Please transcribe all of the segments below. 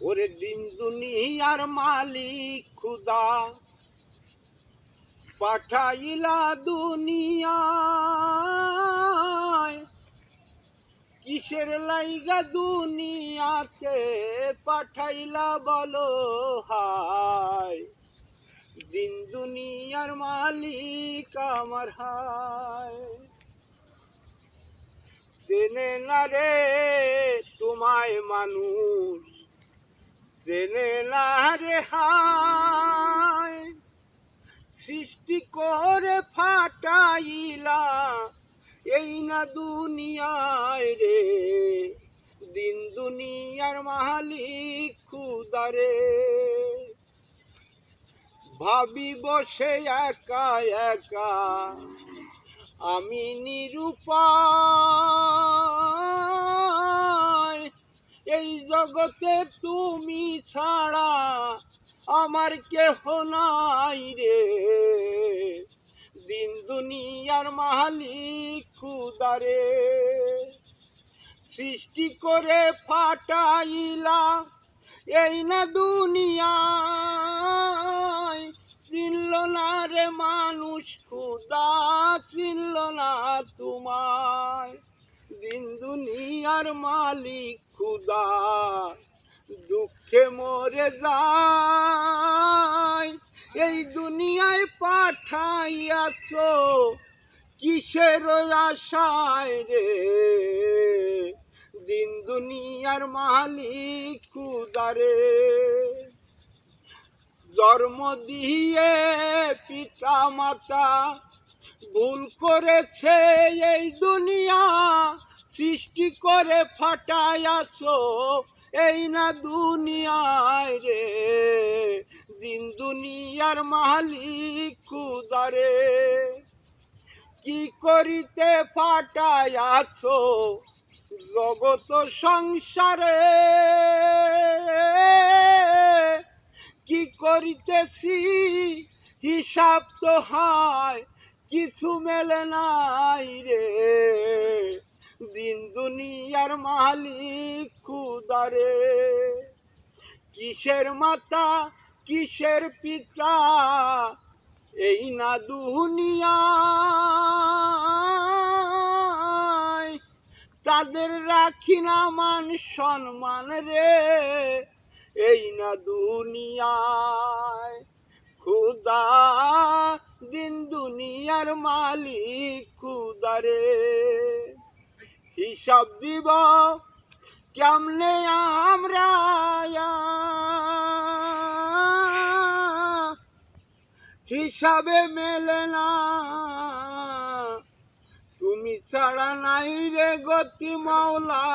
ওরে দিন দুনিয়ার মালিক খুদা, পাঠাইলা দুনিয়ায়। কিসের লাইগা দুনিয়াতে পাঠাইলা বলো হায় দিন দুনিয়ার মালিক আমার হায় চেনে না রে তোমায় মানুষ চেনে না রে হায়, সৃষ্টি করে ফাটাইলা, এই না দুনিয়ায় রে, দিন দুনিয়ার মালিক খুদারে ভাবি বসে একা একা, আমি নিরুপায়। এই জগতে তুমি ছাড়া আমার কেহ নাই রে। দিন দুনিয়ার মালিক খুদারে সৃষ্টি করে ফাটাইলা এই না দুনিয়ায়। চিনল না রে মানুষ খুদা চিনল না তোমায়। দিন দুনিয়ার মালিক খুদা, দুঃখে মরে যায় এই দুনিয়ায় পাঠাইয়াছ কিসের আশায় রে? দিন দুনিয়ার মালিক খুদারে জন্ম দিয়ে পিতা মাতা ভুল করেছে এই দুনিয়া সৃষ্টি করে ফাটাইয়াছ এই না দুনিয়ায় রে। দিন দুনিয়ার মালিক খুদারে কি করিতে ফাটাইয়াছ জগত সংসারে। কি করিতেছি, হিসাব তো হয়, কিছু মেলে নাই রে। দিন দুনিয়ার মালিক খুদারে। কিসের মাতা, কিসের পিতা, এই না দুনিয়া। তাদের রাখি না মান সম্মান রে, এই না দুনিয়ায় খুদা দিন দুনিয়ার মালিক খুদারে। হিসাব দিব কেমনে আমরা হিসাবে মেলে না। তুমি ছাড়া নাই রে গতি মাওলা,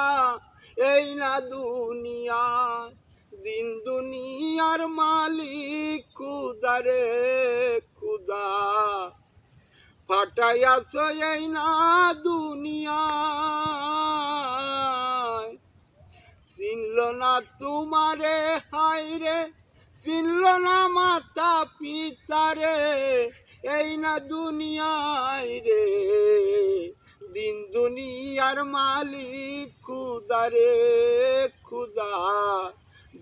এই না দুনিয়া। দিন দুনিয়ার মালিক খুদারে খুদা। ফাটাইয়াছ এই না দুনিয়া চিনল না তোমারে হাই রে, চিনল না মাতা পিতারে এই না দুনিয়ায় রে। দিন দুনিয়ার মালিক খুদারে খুদা।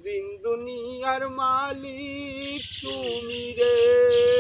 দিন দুনিয়ার মালিক তুমি রে।